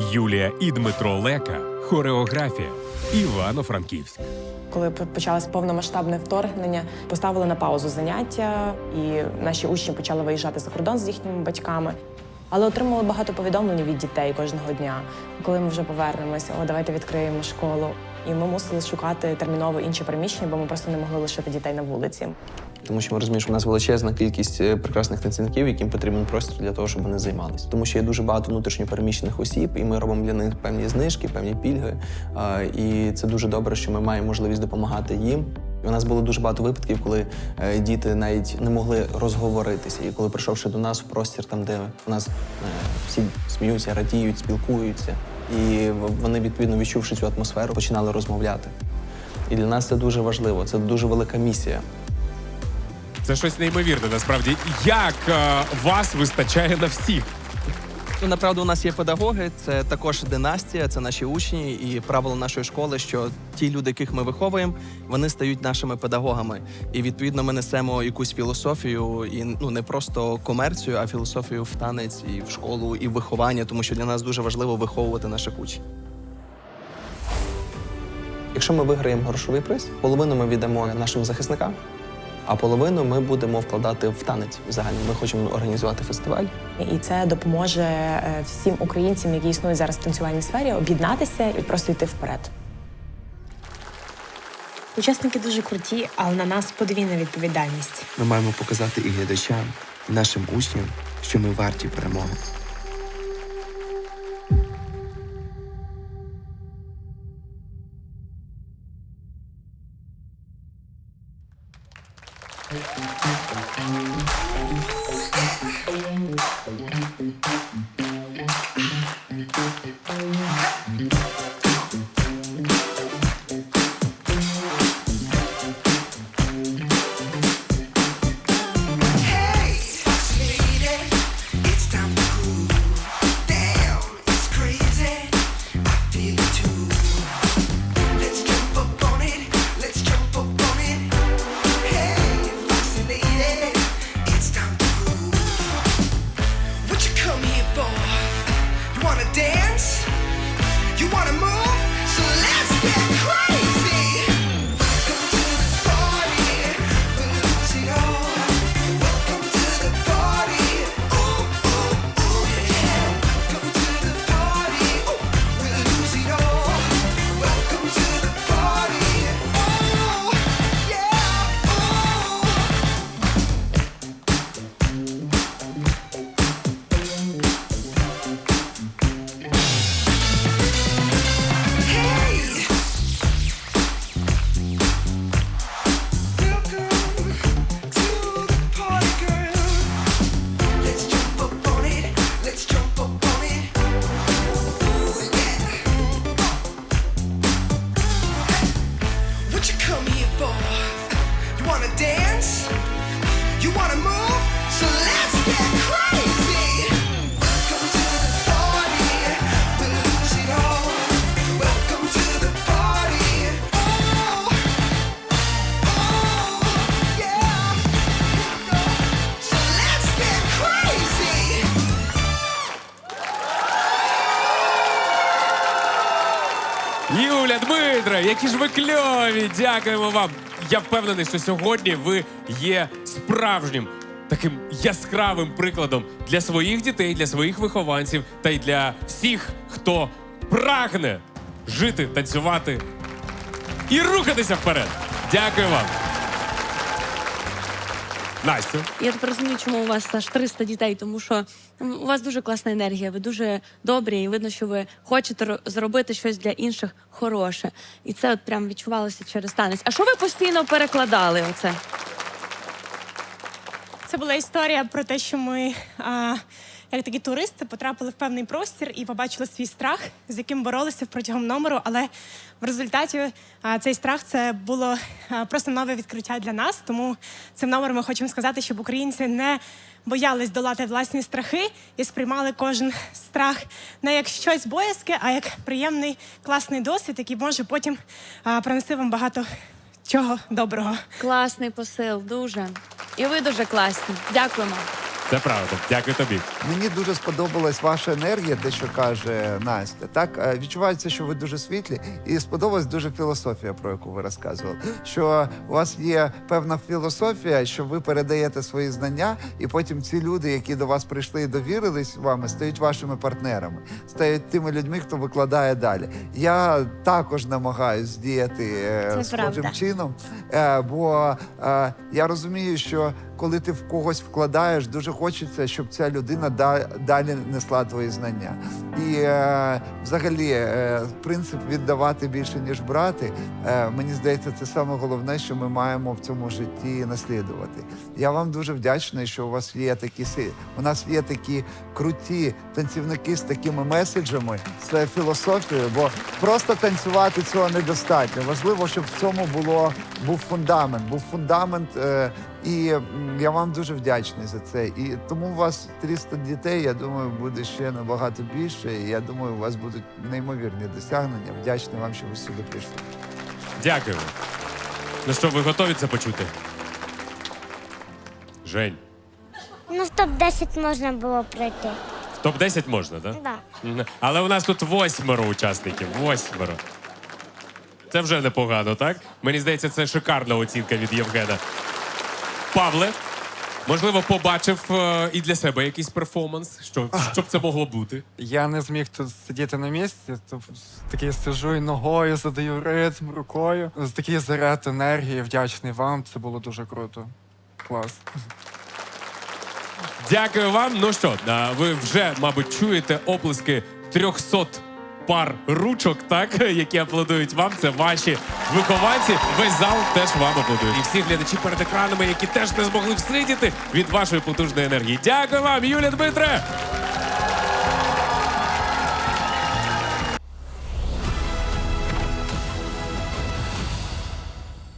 Юлія і Дмитро Лека. Хореографія. Івано-Франківськ. Коли почалось повномасштабне вторгнення, поставили на паузу заняття, і наші учні почали виїжджати за кордон з їхніми батьками. Але отримали багато повідомлень від дітей кожного дня. Коли ми вже повернемося, о, давайте відкриємо школу. І ми мусили шукати терміново інші приміщення, бо ми просто не могли лишити дітей на вулиці. Тому що ми розуміємо, що в нас величезна кількість е, прекрасних танцівників, яким потрібен простір для того, щоб вони займалися. Тому що є дуже багато внутрішньопереміщених осіб, і ми робимо для них певні знижки, певні пільги. І це дуже добре, що ми маємо можливість допомагати їм. У нас було дуже багато випадків, коли е, діти навіть не могли розговоритися. І коли прийшовши до нас в простір, там де у нас е, всі сміються, радіють, спілкуються, і вони відповідно відчувши цю атмосферу, починали розмовляти. І для нас це дуже важливо. Це дуже велика місія. Це щось неймовірне. Насправді, як е, вас вистачає на всіх? Ну, направду, у нас є педагоги, це також династія, це наші учні, і правило нашої школи, що ті люди, яких ми виховуємо, вони стають нашими педагогами. І відповідно ми несемо якусь філософію, і ну не просто комерцію, а філософію в танець і в школу, і в виховання, тому що для нас дуже важливо виховувати наших учнів. Якщо ми виграємо грошовий приз, половину ми віддамо нашим захисникам, а половину ми будемо вкладати в танець. Взагалі, ми хочемо організувати фестиваль. І це допоможе е, всім українцям, які існують зараз в танцювальній сфері, об'єднатися і просто йти вперед. Учасники дуже круті, але на нас подвійна відповідальність. Ми маємо показати і глядачам, і нашим учням, що ми варті перемоги. Юля, Дмитро, які ж ви кльові! Дякуємо вам. Я впевнений, що сьогодні ви є справжнім таким яскравим прикладом для своїх дітей, для своїх вихованців та й для всіх, хто прагне жити, танцювати і рухатися вперед. Дякую вам. Настю. Я тепер розумію, чому у вас аж 300 дітей, тому що у вас дуже класна енергія, ви дуже добрі, і видно, що ви хочете ро- зробити щось для інших хороше. І це от прям відчувалося через танець. А що ви постійно перекладали? Оце? Це була історія про те, що ми, а, як такі туристи, потрапили в певний простір і побачили свій страх, з яким боролися протягом номеру. Але в результаті цей страх це було просто нове відкриття для нас. Тому цим номером ми хочемо сказати, щоб українці не боялись долати власні страхи і сприймали кожен страх не як щось боязке, а як приємний класний досвід, який може потім принести вам багато чого доброго. Класний посил, дуже. І ви дуже класні. Дякуємо. Це правда. Дякую тобі. Мені дуже сподобалась ваша енергія, те, що каже Настя. Так Е, відчувається, що ви дуже світлі, і сподобалась дуже філософія, про яку ви розказували. Що у вас є певна філософія, що ви передаєте свої знання, і потім ці люди, які до вас прийшли і довірились вами, стають вашими партнерами, стають тими людьми, хто викладає далі. Я також намагаюсь діяти е, Це схожим правда. чином, е, бо я розумію, що коли ти в когось вкладаєш, дуже хочеться, щоб ця людина далі несла твої знання. І е, взагалі е, принцип віддавати більше ніж брати. Е, мені здається, це саме головне, що ми маємо в цьому житті наслідувати. Я вам дуже вдячний, що у вас є такі У нас є такі круті танцівники з такими меседжами, з філософією, бо просто танцювати цього недостатньо. Важливо, щоб в цьому було був фундамент. Був фундамент. І я вам дуже вдячний за це. І тому у вас 300 дітей. Я думаю, буде ще набагато більше. І я думаю, у вас будуть неймовірні досягнення. Вдячний вам, що ви сюди прийшли. Дякуємо. Ну що, ви готові це почути? Жень, Ну, в топ-10 можна було пройти. в топ-10 можна, так? Да. Мгм. Але у нас тут восьмеро учасників. Восьмеро. Це вже непогано, так? Мені здається, це шикарна оцінка від Євгена. Павле, можливо, побачив е, і для себе якийсь перформанс. Що, що б це могло бути? Я не зміг тут сидіти на місці, то такий сижу і ногою, задаю ритм рукою. Такий заряд енергії, вдячний вам. Це було дуже круто. Клас. Дякую вам. Ну що, ви вже, мабуть, чуєте оплески 300 пар ручок, так, які аплодують вам. Це ваші вихованці. Весь зал теж вам аплодує. І всі глядачі перед екранами, які теж не змогли всидіти від вашої потужної енергії. Дякую вам, Юлія Дмитре!